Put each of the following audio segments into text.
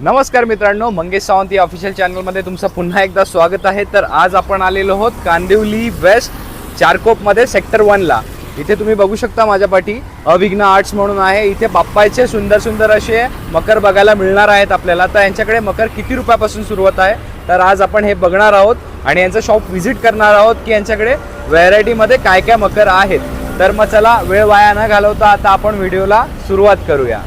नमस्कार मित्रांनो मंगेश सावंत या ऑफिशियल चॅनलमध्ये तुमचं पुन्हा एकदा स्वागत आहे. तर आज आपण आलेलो आहोत कांदिवली वेस्ट चारकोपमध्ये सेक्टर वनला इथे तुम्ही बघू शकता माझ्या पाठी अविघ्न आर्ट्स म्हणून आहे. इथे बाप्पाचे सुंदर सुंदर असे मकर बघायला मिळणार आहेत आपल्याला. तर यांच्याकडे मकर किती रुपयापासून सुरुवात आहे? तर आज आपण हे बघणार आहोत आणि यांचं शॉप व्हिजिट करणार आहोत की यांच्याकडे व्हरायटीमध्ये काय काय मकर आहेत. तर मग चला वेळ वाया न घालवता आता आपण व्हिडिओला सुरुवात करूया.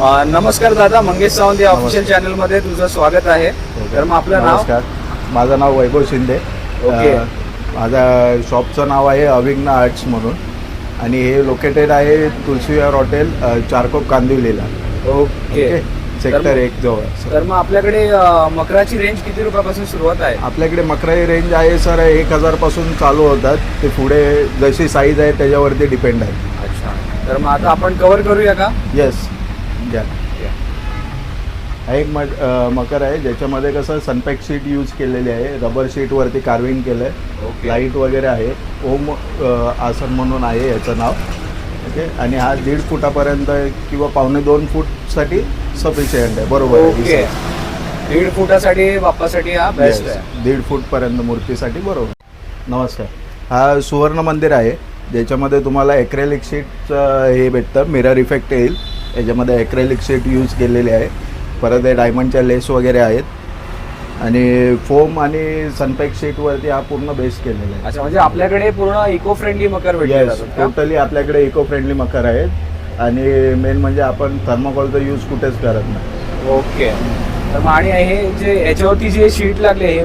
नमस्कार दादा मंगेश सावंत या ऑफिशियल चॅनलमध्ये तुझं स्वागत आहे. तर मग आपलं नाव? नमस्कार. माझं नाव वैभव शिंदे. ओके. अ, माझ्या शॉपचं नाव आहे अविघ्न आर्ट्स म्हणून. आणि हे लोकेटेड आहे तुलसीविहार हॉटेल अ, चारकोप कांदिवलीला ओके. सेक्टर तर- एक जवळ. तर मग आपल्याकडे अ, मकराची रेंज किती रुपयापासून सुरुवात आहे? आपल्याकडे मकराई रेंज आहे सर एक हजारपासून चालू होतात. ते पुढे जशी साईज आहे त्याच्यावरती डिपेंड आहे. अच्छा. तर मग आता आपण कव्हर करूया का? येस हा एक अ, मकर आहे ज्याच्यामध्ये कसं सनपॅक शीट यूज केलेली आहे रबर शीटवरती कार्विंग केलं आहे लाइट वगैरे आहे ओम अ, आसन म्हणून आहे याचं नाव. ओके? आणि हा दीड फुटापर्यंत किंवा पावणे दोन फूटसाठी सफिशियंट आहे बरोबर आहे. ओके. दीड फुटासाठी बाप्पासाठी हा बेस्ट Yes, आहे. दीड फूटपर्यंत मूर्तीसाठी बरोबर. नमस्कार. हा सुवर्ण मंदिर आहे ज्याच्यामध्ये तुम्हाला एक्रेलिक शीटचं हे भेटतं मिरर इफेक्ट येईल. याच्यामध्ये एक्रेलिक शीट यूज केलेली आहे. परत हे डायमंडच्या लेस वगैरे आहेत. आणि फोम आणि सनपॅक शीटवरती हा पूर्ण बेस केलेला आहे. अच्छा म्हणजे आपल्याकडे पूर्ण इको फ्रेंडली मकर भेटले? टोटली आपल्याकडे इको फ्रेंडली मकर आहेत. आणि मेन म्हणजे आपण थर्माकोलचा यूज कुठेच करत नाही. ओके तर मग आणि हे जे याच्यावरती जे शीट लागले हे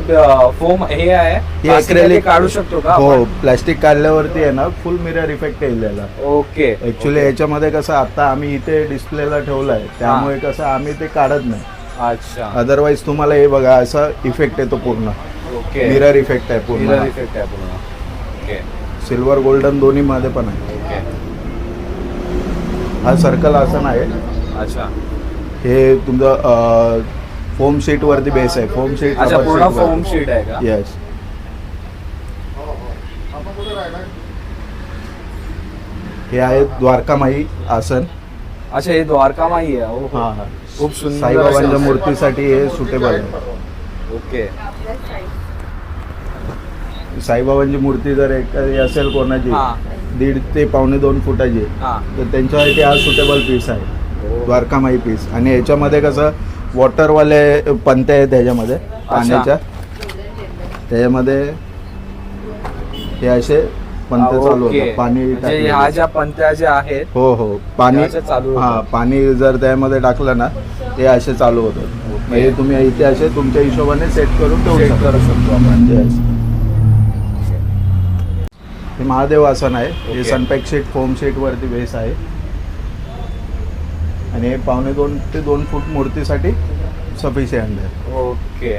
फोम हे आहे हे काढू शकतो का हो? प्लॅस्टिक काढल्यावरती आहे ना फुल मिरर इफेक्ट येईल ओके. ऍक्च्युली याच्यामध्ये कसं आता आम्ही इथे डिस्प्लेला ठेवलं आहे त्यामुळे कसं आम्ही ते काढत नाही. अच्छा. अदरवाईज तुम्हाला हे बघा असा इफेक्ट येतो पूर्ण. ओके. मिरर इफेक्ट आहे पूर्ण. मिरर इफेक्ट आहे पूर्ण. सिल्वर गोल्डन दोन्ही मध्ये पण आहे. हा सर्कल आसन आहे अच्छा. हे तुमचं फोम शीट वरती बेस आहे. फोम शीट अच्छा पूर्ण फोम शीट आहे का? येस हे आहे द्वारकामाई आसन. अच्छा हे द्वारकामाई आहे. हा हा. खूप सुंदर साईबाबांच्या मूर्तीसाठी हे सुटेबल आहे. ओके. साईबाबांची मूर्ती जर एखादी असेल कोणाची हा. दीड ते पावणे दोन फुटाची हा. तर त्यांच्यासाठी हा सुटेबल पीस आहे. द्वारकामाई पीस आणि याच्यामध्ये कसं वॉटरवाले पंते आहेत त्याच्यामध्ये पाण्याच्या. त्याच्यामध्ये हे असे पंत चालू. होतात पाणी म्हणजे ज्या पंत्या ज्या आहेत हो हो. पाणी चालू हा होतात. पाणी जर त्यामध्ये टाकलं ना ते असे चालू होतात. म्हणजे तुम्ही इथे असे तुमच्या हिशोबाने सेट करून ठेवू शकता. करू शकतो आपण. Yes. हे महादेव आसन आहे. हे okay. Sunpack sheet foam sheet वरती बेस आहे. आणि हे पावणे दोन ते दोन फूट मूर्तीसाठी सफिशियंट आहे. ओके.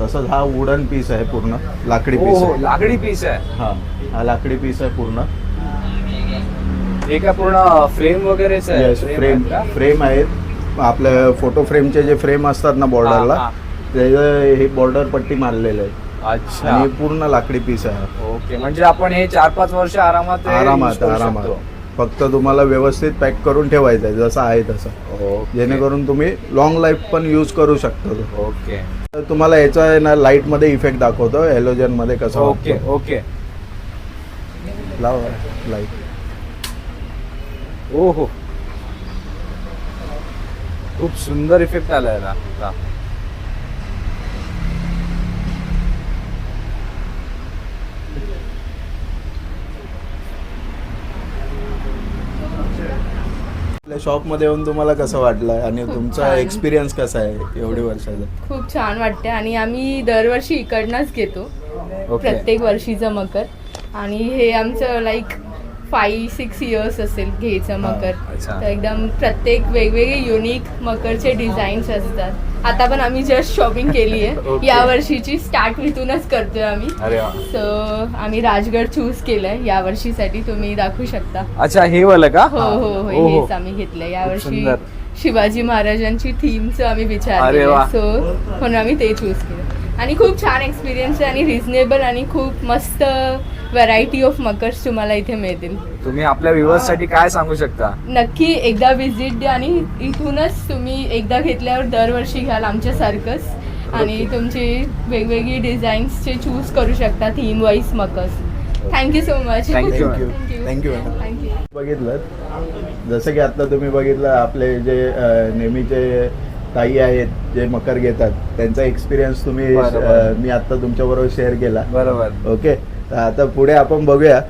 तसंच हा वुडन पीस आहे पूर्ण लाकडी पीस आहे. लाकडी पीस आहे. हा हा लाकडी पीस आहे पूर्ण. हे पूर्ण फ्रेम वगैरेच आहे? फ्रेम? फ्रेम आहेत. आपल्या फोटो फ्रेमचे जे फ्रेम असतात ना बॉर्डरला हा. त्याचं हे बॉर्डर पट्टी मारलेलं आहे अच्छा. आणि पूर्ण लाकडी पीस आहे. ओके म्हणजे आपण हे चार पाच वर्ष आरामात आरामात आरामात. फक्त तुम्हाला व्यवस्थित पॅक करून ठेवायचं आहे जसं आहे तसं. जेणेकरून तुम्ही लॉंग लाईफ पण यूज करू शकता. ओके तर तुम्हाला याचा आहे ना लाइटमध्ये इफेक्ट दाखवतो हॅलोजनमध्ये कसं ओके. ओके लावा लाइट ओ हो खूप सुंदर इफेक्ट आलाय आपल्या शॉपमध्ये येऊन तुम्हाला कसं वाटलं आणि तुमचा. एक्सपिरियन्स कसा आहे एवढी वर्षाचा? खूप छान वाटते आणि आम्ही दरवर्षी इकडनंच घेतो. ओके प्रत्येक वर्षीचं मकर. आणि हे आमचं लाईक फाईव्ह सिक्स इयर्स असेल घ्यायचं मकर. अच्छा. तर एकदम प्रत्येक वेगवेगळे युनिक मकरचे डिझाईन्स असतात. आता पण आम्ही जस्ट शॉपिंग केली आहे. या वर्षीची स्टार्ट इथूनच करतोय आम्ही. अरे वा. सो आम्ही राजगड चूज केलंय. या वर्षीसाठी तुम्ही दाखवू शकता. अच्छा हे वालं का? हो हो हो. हेच आम्ही घेतलंय. यावर्षी सुंदर. शिवाजी महाराजांची थीमचं आम्ही अरे विचार वा. सो म्हणून आम्ही ते चूज केलं. आणि खूप छान एक्सपिरियन्स आहे आणि रिझनेबल आणि खूप मस्त व्हरायटी ऑफ मकर्स तुम्हाला इथे मिळतील. तुम्ही आपल्या व्ह्युअर्ससाठी काय सांगू शकता? नक्की एकदा विजिट द्या आणि इथूनच तुम्ही एकदा घेतल्यावर दरवर्षी घ्याल आमच्यासारखंच. आणि तुमची वेगवेगळी डिझाईन्सचे चूज करू शकता theme wise मकर्स thank you so much. Thank you thank you madam thank you बघितलं. जसं की आता तुम्ही बघितलं आपले जे नेहमीचे ताई आहेत जे मकर घेतात त्यांचा एक्सपिरियन्स तुम्ही बरोबर. मी आता तुमच्याबरोबर शेअर केला. बरोबर. ओके आता पुढे आपण बघूया.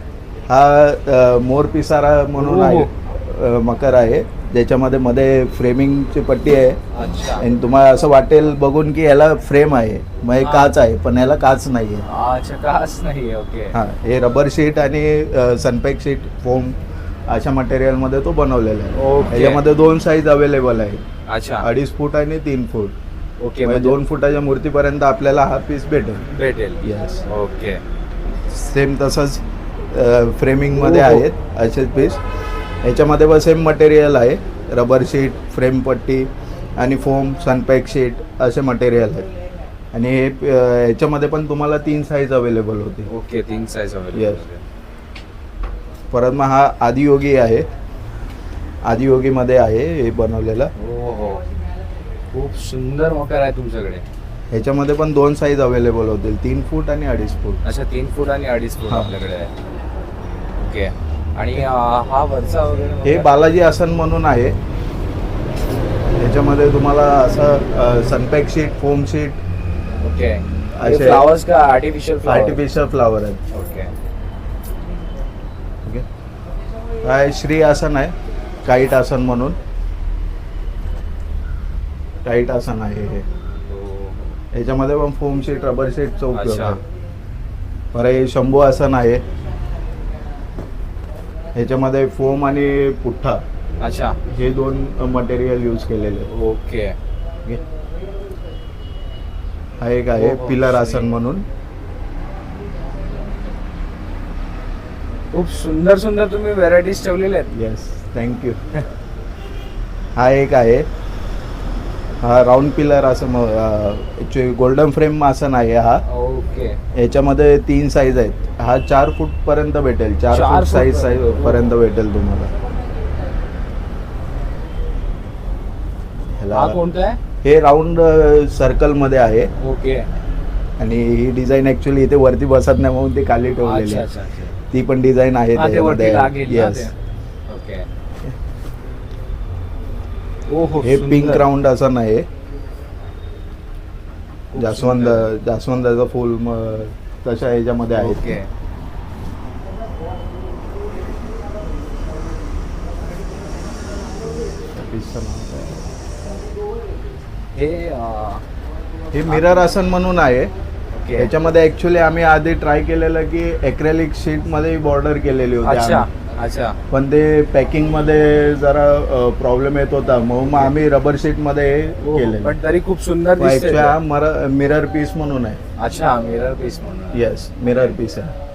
हा मोर पिसारा म्हणून हो, आहे अ, मकर आहे. ज्याच्यामध्ये मध्ये फ्रेमिंगची पट्टी आहे. अच्छा. आणि तुम्हाला असं वाटेल बघून की याला फ्रेम आहे. मग हे हा. काच आहे पण याला काच नाही आहे अच्छा काच नाही ओके. हां हे रबर शीट आणि सनपॅक शीट फोम अशा मटेरियलमध्ये तो बनवलेला आहे. याच्यामध्ये दोन साईज अवेलेबल आहे. अच्छा. अडीच फूट आणि तीन फूट. ओके म्हणजे म्हणजे दोन फुटाच्या मूर्तीपर्यंत आपल्याला हा पीस भेटेल. भेटेल. Yes okay. सेम तसंच फ्रेमिंगमध्ये. आहेत असेच पीस याच्यामध्ये पण सेम मटेरियल आहे. रबर शीट फ्रेम पट्टी आणि फोम सनपॅक शीट असे मटेरियल आहेत. आणि हे अ, याच्यामध्ये पण तुम्हाला तीन साईज अवेलेबल होते ओके तीन साईज Yes. परत मग हा आदियोगी आहे. आदियोगीमध्ये आहे हे बनवलेलं. खूप सुंदर मकर आहे तुमच्याकडे. ह्याच्यामध्ये पण दोन साईज अवेलेबल होतील. तीन फूट आणि अडीच फूट अच्छा तीन फूट आणि अडीच फूट. आपल्याकडे आहे. ओके. आणि हा वरचा वगैरे हे? बालाजी आसन म्हणून आहे. ह्याच्यामध्ये तुम्हाला असं sunpack sheet foam sheet okay. असे- फ्लावर्स का? आर्टिफिशियल आर्टिफिशियल फ्लावर आहेत. ओके. ओके. हा श्री आसन आहे. काईट आसन म्हणून. काईट आसन आहे हे. याच्यामध्ये पण फोम शीट रबर शीटचा उपयोग अच्छा. आहे. बरं हे शंभू आसन आहे. ह्याच्यामध्ये फोम आणि पुठ्ठा अच्छा हे दोन मटेरियल यूज केलेले. Okay okay. हा एक आहे पिलर. आसन म्हणून खूप सुंदर सुंदर तुम्ही व्हेरायटीज ठेवलेल्या आहेत येस थँक्यू हा एक आहे हा राऊंड पिलर असं ॲक्च्युली गोल्डन फ्रेम आसन आहे हा. ओके. याच्यामध्ये तीन साईज आहेत. हा चार फूट पर्यंत भेटेल. चार चार फूट फूट साईज पर्यंत. पर्यंत भेटेल तुम्हाला. हा ह्याला- कोणता आहे? हे राऊंड सर्कलमध्ये आहे. ओके. आणि ही डिझाईन ऍक्च्युली इथे वरती बसत नाही म्हणून ती खाली ठेवलेली अच्छा आहे. अच्छा अच्छा. ती पण डिझाईन आहे हा, ते वरती लागेल ना येस ते. ओके ओ हो हे सुंदर. पिंक राऊंड असं नाही जास्वंद. जास्वंदाचं फुल तशा ह्याच्यामध्ये काय? हे हे मिरर आसन म्हणून आहे. ओके. याच्यामध्ये ऍक्च्युली आम्ही आधी ट्राय केलेलं की एक्रेलिक शीटमध्ये बॉर्डर केलेली होती अच्छा. पण ते पॅकिंगमध्ये जरा प्रॉब्लेम येत होता. मग मग आम्ही रबर शीटमध्ये केलेलं. पण तरी खूप सुंदर मिरर पीस म्हणून आहे. अच्छा मिरर पीस म्हणून. येस मिरर पीस आहे.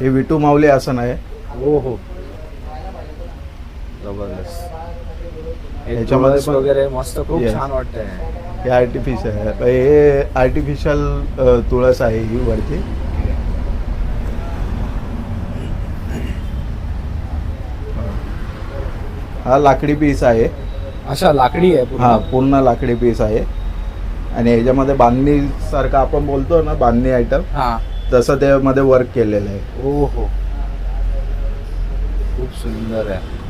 हे विटू माऊली आसन आहे. हो हो जबरदस्त याच्यामध्ये वगैरे मस्त खूप. छान वाटतंय. हे आर्टिफिशियल आहे. हे आर्टिफिशियल तुळस आहे ही वरती. हा लाकडी पीस आहे. अच्छा लाकडी आहे हा पूर्ण लाकडी पीस आहे. आणि ह्याच्यामध्ये बांधणी सारखं आपण बोलतो ना बांधणी आयटम हा. तसं त्यामध्ये वर्क केलेलं आहे. हो हो खूप सुंदर आहे.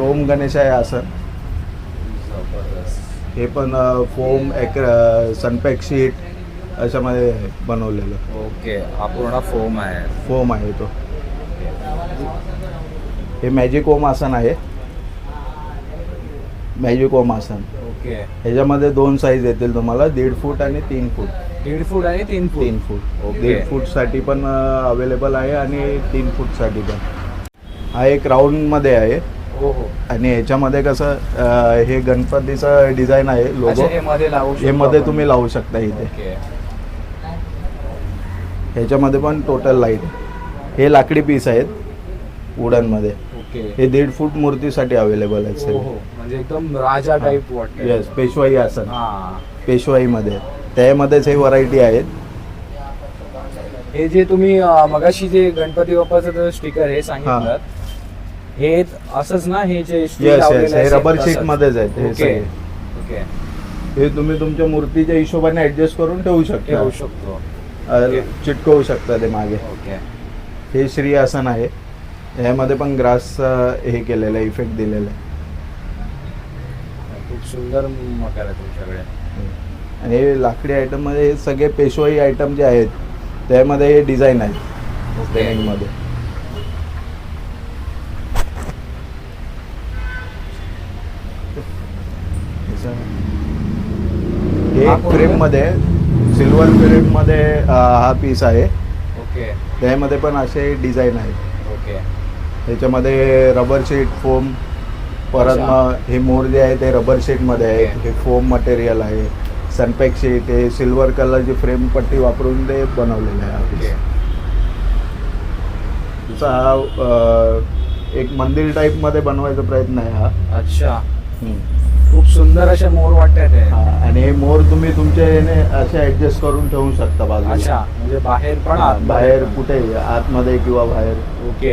ओम गणेश आहे असं हे पण फोम एक सनपॅक शीट अशामध्ये बनवलेलं. ओके हा पूर्ण फोम आहे. फोम आहे तो. हे मॅजिक ओम आसन आहे. मॅजिक ओम आसन. ओके. ह्याच्यामध्ये दोन साईज येतील तुम्हाला दीड फूट आणि तीन फूट. दीड फूट आणि तीन फूट. तीन फूट. ओके. दीड फूटसाठी पण अवेलेबल आहे आणि तीन फूटसाठी पण. हा एक राऊंडमध्ये आहे. हो हो. आणि ह्याच्यामध्ये कसं अं, हे गणपतीचं डिझाईन आहे अच्छा, लोगो हे मध्ये लावू हे शकतो मध्ये आपण. तुम्ही लावू शकता इथे. ओके. ह्याच्यामध्ये पण टोटल लाइट हे लाकडी पीस आहेत वुडनमध्ये ओके हे दीड फूट मूर्तीसाठी अवेलेबल आहेत हो हो. म्हणजे एकदम राजा टाईप वाटतं येस पेशवाई आसन हा. पेशवाईमध्ये. त्यामध्येच हे व्हरायटी आहेत. हे जे तुम्ही अं, मगाशी जे गणपती बाप्पाचं स्टिकर हे सांगितलं हे. असंच ना? हे जे येस येस आहे हे रबर तसंच? शीट मध्येच आहेत हे ओके सगळे. ओके हे तुम्ही तुमच्या मूर्तीच्या हिशोबाने ऍडजस्ट करून ठेवू शकता. ठेवू शकतो. अ, ओके. चिटकवू शकता ते मागे. ओके हे श्री आसन आहे. ह्यामध्ये पण ग्रास हे केलेलं आहे इफेक्ट दिलेला आहे. खूप सुंदर मकार आहे तुमच्याकडे आणि हे लाकडी आयटममध्ये हे सगळे पेशवाई आयटम जे आहेत त्यामध्ये हे डिझाईन आहेत. ओके. मध्ये. हे हा कोणता? फ्रेममध्ये सिल्वर फ्रेममध्ये अ, हा पीस आहे. ओके. त्यामध्ये पण असे डिझाईन आहेत. ओके. त्याच्यामध्ये रबर शीट फोम परत. मग हे मोर जे आहे ते रबर शीटमध्ये आहे. हे फोम मटेरियल आहे सनपॅक शीट हे सिल्वर कलरची फ्रेम पट्टी वापरून ते बनवलेलं आहे. तुमचा हा एक मंदिर टाईपमध्ये बनवायचा प्रयत्न आहे हा अच्छा. खूप सुंदर असे मोर वाटतात हे हा, आणि हे मोर तुम्ही तुमच्या याने असे ऍडजस्ट करून ठेवू शकता बाजूला म्हणजे बाहेर पण बाहेर. कुठे आतमध्ये किंवा बाहेर ओके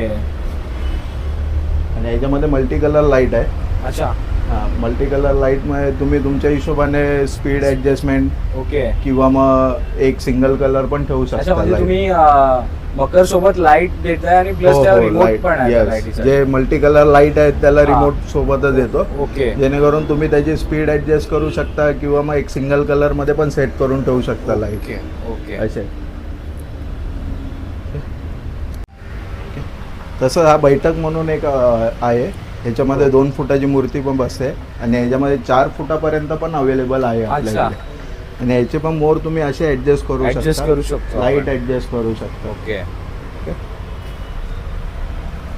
आणि याच्यामध्ये मल्टी कलर लाइट आहे अच्छा हा मल्टी कलर लाईटमध्ये तुम्ही तुमच्या हिशोबाने स्पीड ॲडजस्टमेंट ओके किंवा मग एक सिंगल कलर पण ठेवू अच्छा शकता म्हणजे light. तुम्ही मकर सोबत लाइट देताय आणि हो, प्लस हो, त्यावर रिमोट light. पण आहे Yes. लाईटीचा जे मल्टी कलर लाइट आहेत त्याला हा. रिमोट सोबतच येतो ओके जेणेकरून तुम्ही त्याची स्पीड ॲडजस्ट करू शकता किंवा मग एक सिंगल कलरमध्ये पण सेट करून ठेवू शकता लाइट ओके ओके असे तसं हा बैठक म्हणून एक आहे. ह्याच्यामध्ये दोन फुटाची मूर्ती पण बसते आणि ह्याच्यामध्ये चार फुटापर्यंत पण अवेलेबल आहे. आपल्याकडे. आणि ह्याचे पण मोर तुम्ही असे ऍडजस्ट करू शकता. करू शकतो. लाइट. ऍडजस्ट करू शकता. ओके.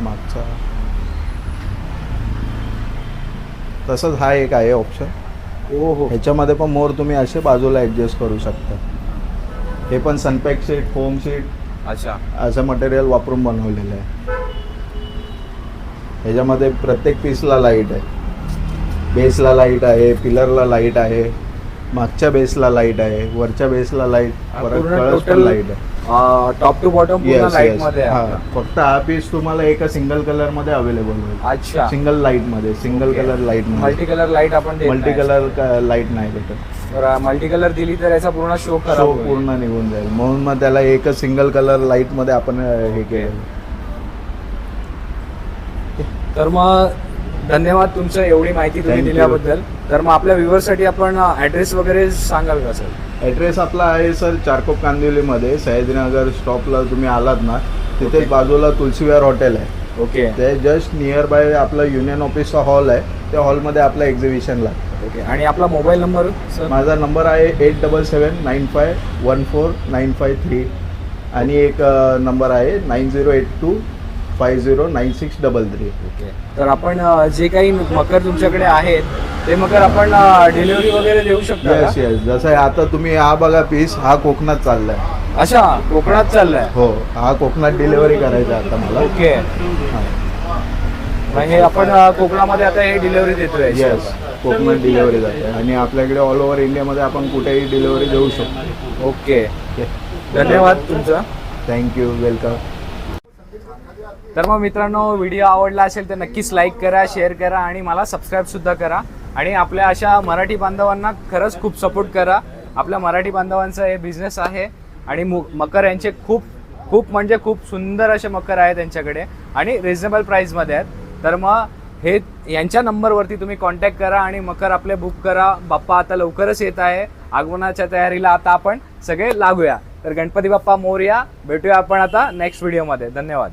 मागचा. तसंच हा एक आहे ऑप्शन हो हो. ह्याच्यामध्ये पण मोर तुम्ही असे बाजूला ऍडजस्ट करू शकता. हे पण सनपॅक शीट फोम शीट अच्छा. असं मटेरियल वापरून बनवलेलं आहे. ह्याच्यामध्ये प्रत्येक पीसला लाइट आहे. बेसला लाइट आहे पिलरला लाइट आहे मागच्या बेसला लाइट आहे वरच्या बेसला लाइट परत लाइट आहे. टॉप टू बॉटम हा. फक्त हा पीस तुम्हाला एका सिंगल कलरमध्ये अवेलेबल होईल. अच्छा. Single लाइटमध्ये single colour light multi colour light आपण मल्टी कलर लाइट नाही भेटत. मल्टी कलर दिली तर याचा पूर्ण शो होईल. पूर्ण निघून जाईल. म्हणून मग त्याला एकच सिंगल कलर लाइटमध्ये आपण हे केलं. तर मग धन्यवाद तुमचं एवढी माहिती तुम्ही Thank you. दिल्याबद्दल. तर मग आपल्या व्ह्युअरसाठी आपण ऍड्रेस वगैरे सांगाल का सर ॲड्रेस आपला आहे सर चारकोप कांदिवलीमध्ये सह्याद्रीनगर स्टॉपला तुम्ही आलात ना तिथे Okay. बाजूला तुलसीविहार हॉटेल आहे. ओके ते जस्ट नियर बाय आपलं युनियन ऑफिसचा हॉल आहे. त्या हॉलमध्ये आपलं एक्झिबिशन लागतं ओके आणि आपला मोबाईल नंबर सर माझा नंबर आहे eight double seven nine five one four nine five three आणि एक नंबर आहे nine zero eight two five zero nine six double three okay तर आपण अ, जे काही मकर तुमच्याकडे आहेत ते मकर आपण डिलिव्हरी वगैरे देऊ शकतो येस येस जसं आहे आता तुम्ही हा बघा पीस हा कोकणात चाललाय. अच्छा कोकणात चाललाय. हो हा कोकणात डिलिव्हरी करायचा आता मला. ओके हा. मग हे आपण अ, कोकणामध्ये आता हे डिलिव्हरी देतोय. येस कोकणात डिलिव्हरी जाते आणि आपल्याकडे ऑल ओव्हर इंडियामध्ये आपण कुठेही डिलिव्हरी देऊ शकतो. ओके धन्यवाद तुमचं. थँक्यू वेलकम तर मग मित्रांनो व्हिडिओ आवडला असेल तर नक्कीच लाईक करा शेअर करा आणि मला सबस्क्राईब सुद्धा करा. आणि आपल्या अशा मराठी बांधवांना खरंच खूप सपोर्ट करा. आपल्या मराठी बांधवांचा हे बिझनेस आहे आणि मु मकर यांचे खूप खूप म्हणजे खूप सुंदर असे मकर आहेत त्यांच्याकडे आणि रिझनेबल प्राईजमध्ये आहेत. तर मग हे यांच्या नंबरवरती तुम्ही कॉन्टॅक्ट करा आणि मकर आपले बुक करा. बाप्पा आता लवकरच येत आहे. आगमनाच्या तयारीला आता आपण सगळे लागूया. तर गणपती बाप्पा मोर्या भेटूया आपण आता नेक्स्ट व्हिडिओमध्ये धन्यवाद.